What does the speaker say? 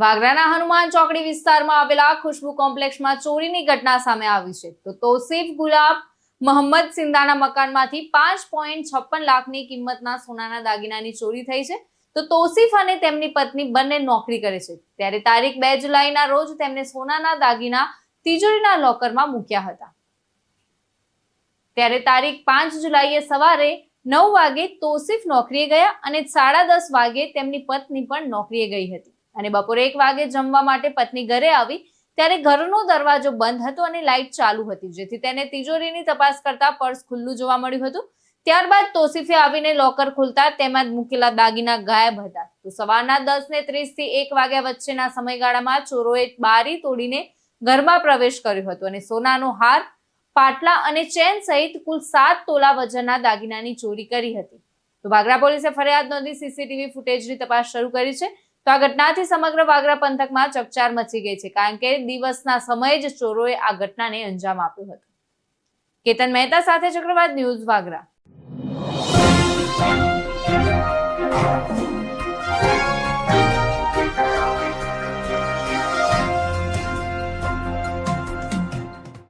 વાગરાના હનુમાન ચોકડી વિસ્તારમાં આવેલા ખુશ્બુ કોમ્પ્લેક્સમાં ચોરીની ઘટના સામે આવી છે. તો તોસીફ ગુલાબ મોહમ્મદ સિંધાના મકાનમાંથી પાંચ પોઈન્ટ છપ્પન લાખની કિંમતના સોનાના દાગીનાની ચોરી થઈ છે. તો તોસીફ અને તેમની પત્ની બંને નોકરી કરે છે. ત્યારે તારીખ બે જુલાઈના રોજ તેમને સોનાના દાગીના તિજોરીના લોકરમાં મૂક્યા હતા. ત્યારે તારીખ પાંચ જુલાઈએ સવારે નવ વાગે તોસીફ નોકરીએ ગયા અને સાડા દસ વાગે તેમની પત્ની પણ નોકરીએ ગઈ હતી. અને બપોરે એક વાગે જમવા માટે પત્ની ઘરે આવી, ત્યારે ઘરનો દરવાજો બંધ હતો અને લાઇટ ચાલુ હતી, જેથી તેને તિજોરીની તપાસ કરતા પર્સ ખુલ્લું જોવા મળ્યું હતું. ત્યારબાદ તોસીફે આવીને લોકર ખોલતા તેમાં મૂકેલા દાગીના ગાયબ હતા. તો સવારના દસ ને ત્રીસથી એક વાગ્યા વચ્ચેના સમયગાળામાં ચોરોએ બારી તોડીને ઘરમાં પ્રવેશ કર્યો હતો અને સોનાનો હાર, પાટલા અને ચેન સહિત કુલ સાત તોલા વજનના દાગીનાની ચોરી કરી હતી. તો બાગરા પોલીસે ફરિયાદ નોંધી સીસીટીવી ફૂટેજની તપાસ શરૂ કરી છે. આ ઘટનાથી સમગ્ર વાગરા પંથકમાં ચકચાર મચી ગઈ છે, કારણ કે દિવસના સમયે જ ચોરોએ આ ઘટનાને અંજામ આપ્યો હતો. કેતન મહેતા સાથે ચક્રવાત ન્યૂઝ વાગરા.